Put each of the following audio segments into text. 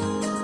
Bye.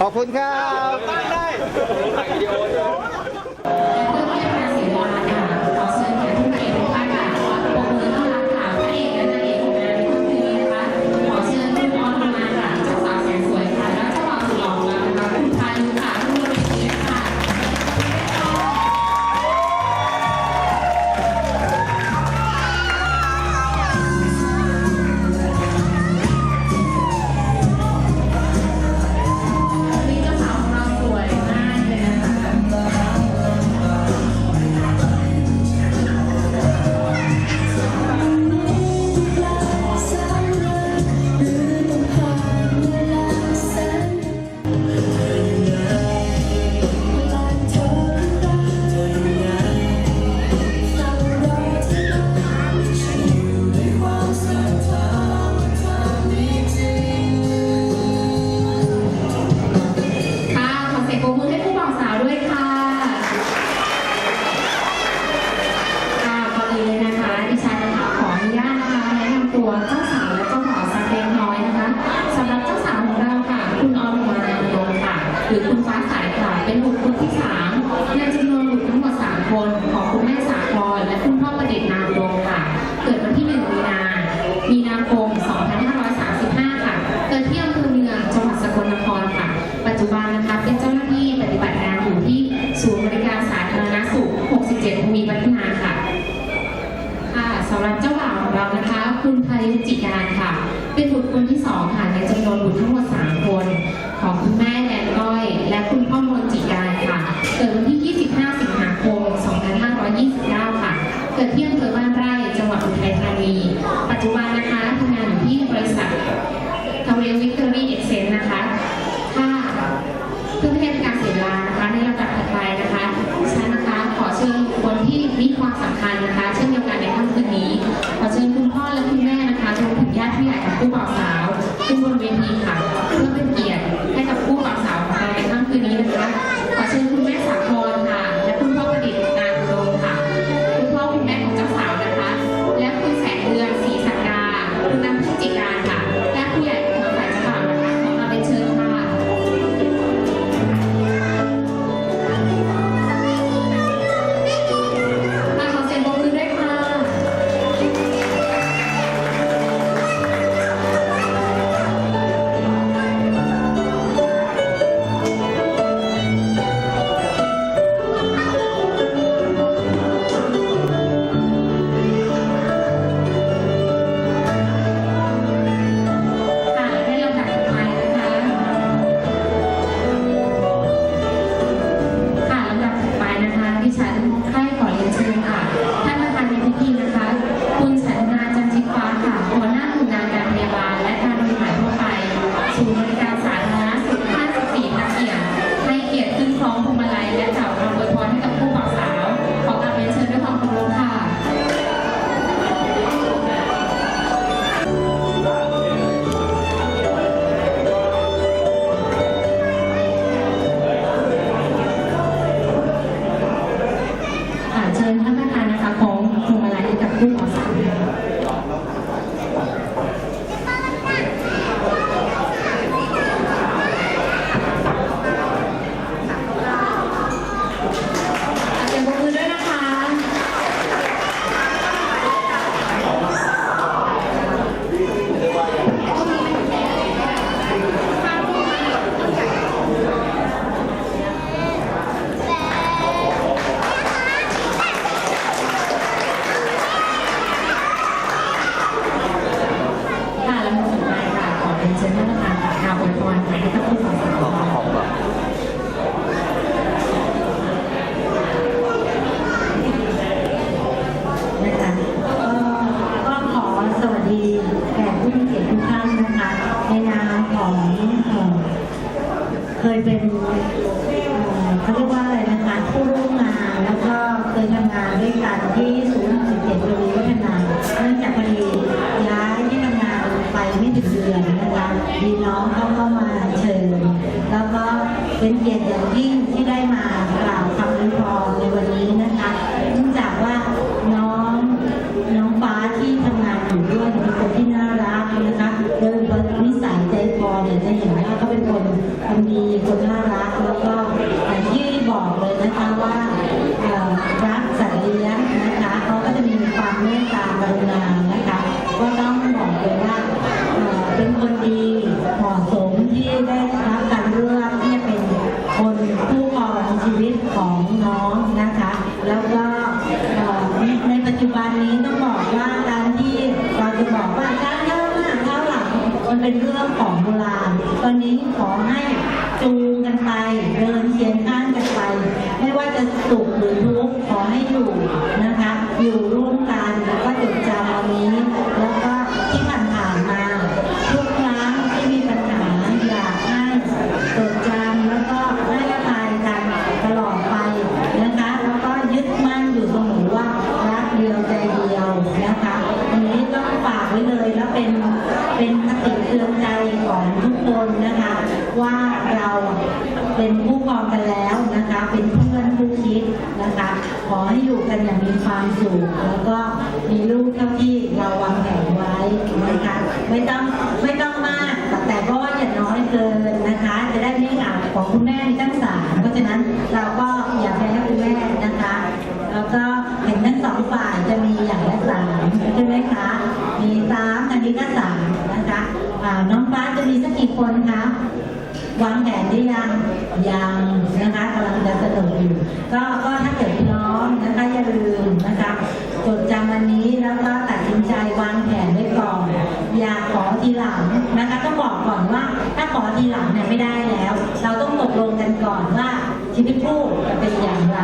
ขอบคุณครับ ocurrió. เป็นเกียรติอย่างยิ่งที่ได้มากราบ คนนะคะ ว่าเราเป็นผู้กองกันแล้วนะคะ เป็นเพื่อนผู้คิดนะคะ ขอให้อยู่กันอย่างมีความสุขแล้วก็มีลูกเท่าที่เราวางแผนไว้นะคะไม่ต้องไม่ต้องมากแต่ก็อย่าน้อยเกินนะคะ จะได้ไม่เหงาของคุณแม่มีตั้งสามเพราะฉะนั้นเราก็อย่าแพ้คุณแม่นะคะ แล้วก็เห็นทั้งสองฝ่ายจะมี คนคะวางแผนได้ยังยังนะคะกำลังจะสนุกอยู่ก็ก็ถ้าเกิดพร้อมนะคะอย่าลืมนะคะจดจำวันนี้แล้วก็ตัดสินใจวางแผนไว้ก่อน อย่าขอทีหลังนะคะต้องบอกก่อนว่า ถ้าขอทีหลังเนี่ยไม่ได้แล้ว เราต้องตกลงกันก่อนว่าชีวิตคู่จะเป็นอย่างไร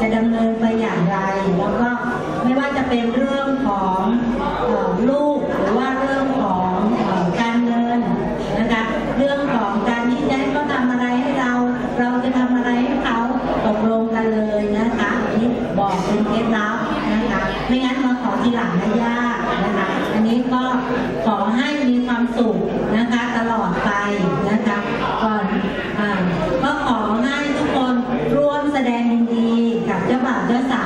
จะดำเนินไปอย่างไร แล้วก็ไม่ว่าจะเป็นเรื่องของลูกหรือว่า 要ะหว่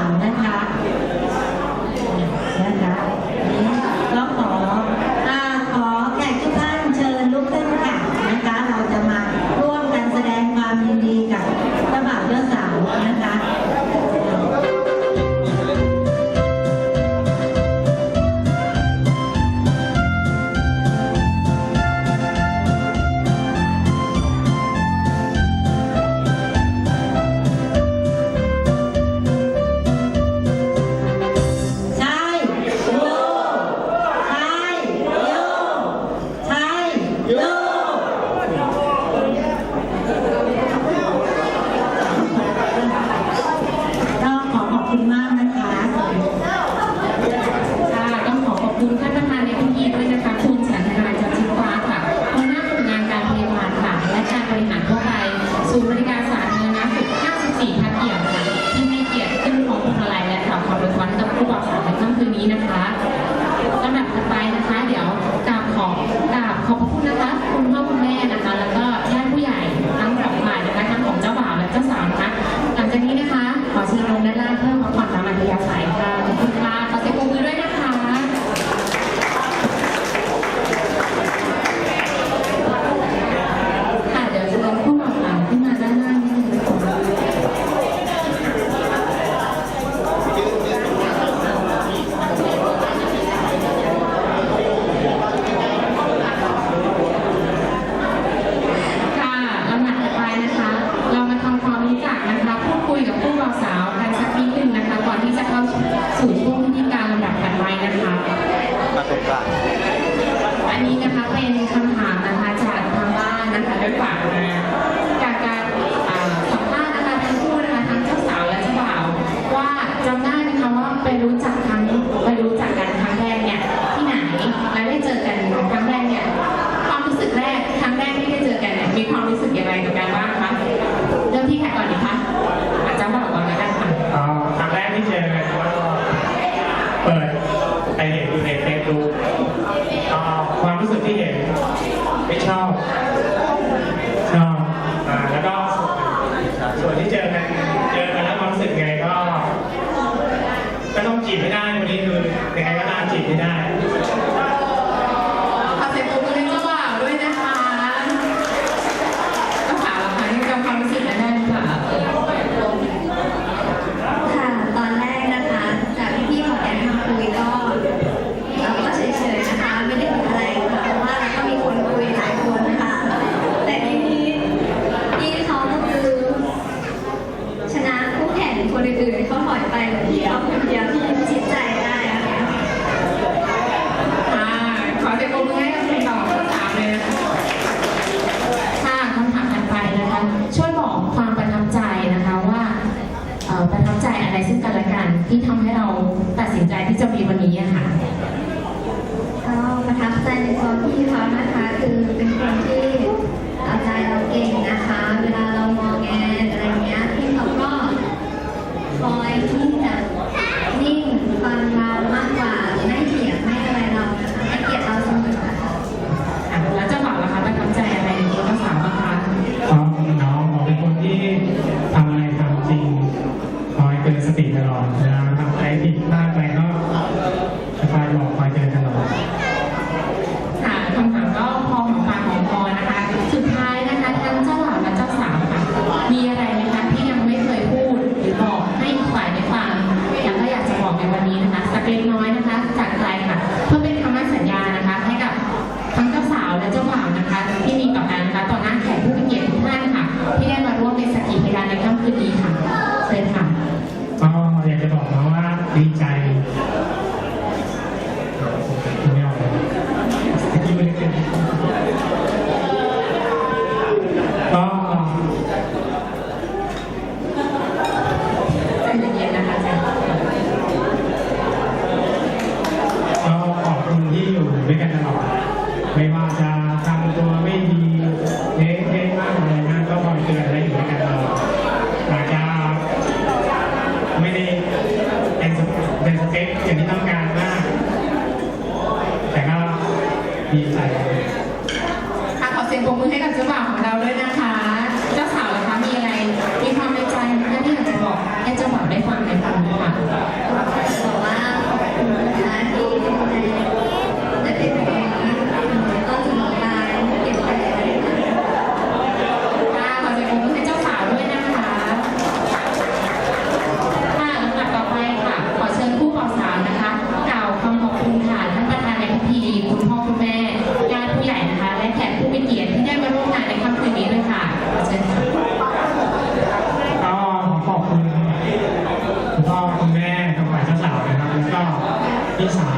พี่ส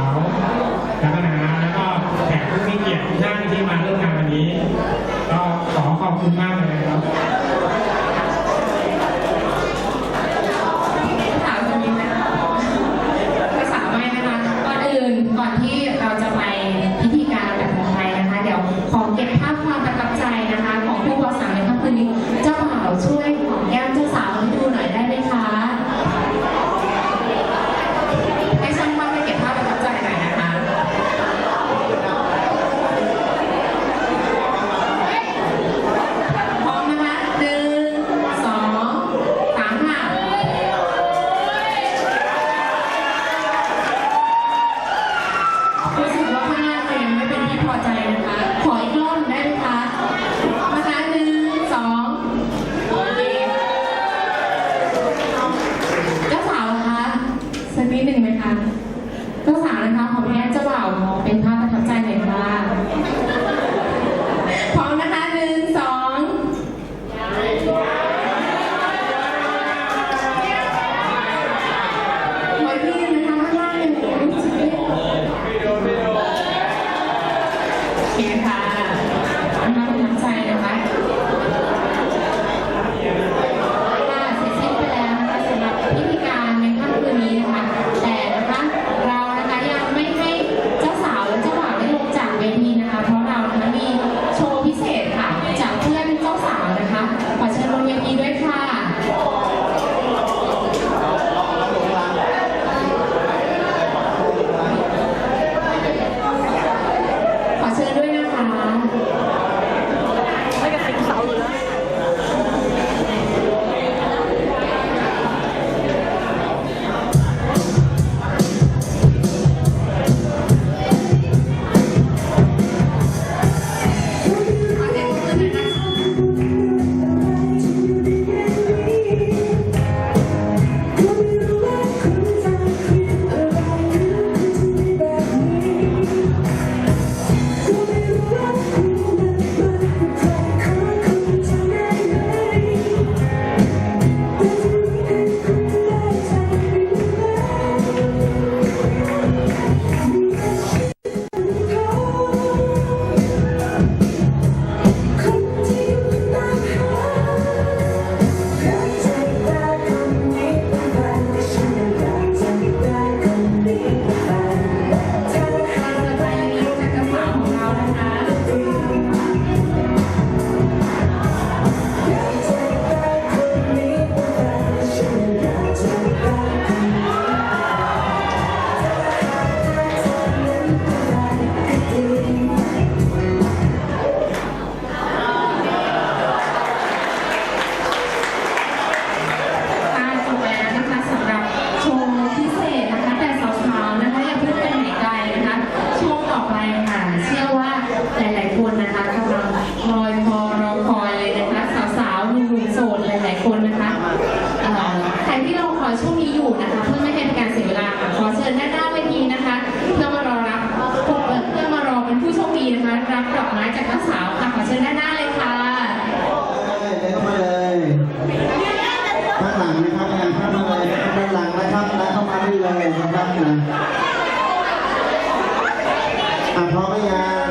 อ่พอไหมยัง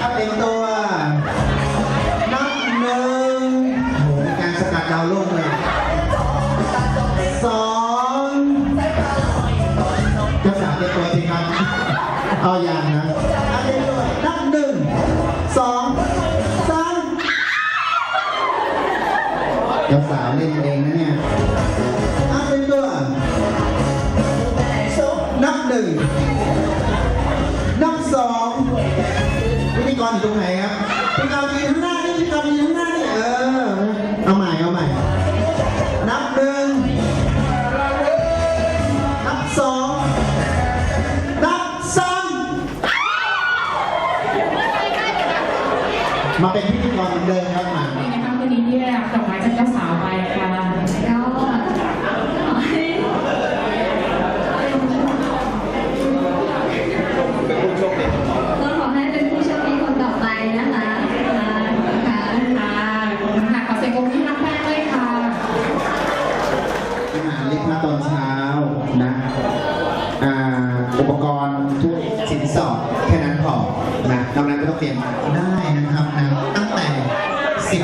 อ่เป็นตัวนับหนึ่งโการสกัดดาวรุ่งเลยสองเจ้าสาวเป็นตัวสิครัเอายางนะหนึ่งสองสามเจ้าสาวเล่นเองนะเนี่ย งนับสองพิธีกรอยู่ตรงไหนครับพิธีกรยืนข้างหน้านี่พิธีกรยืนข้างหน้านี่เออ เอาใหม่เอาใหม่ นับหนึ่งนับสองนับสามมาเป็น ทุกสินสอดแค่นั้นพอนะนอกนั้นก็ต้องเตรียมได้นะครับนะตั้งแต่สิบ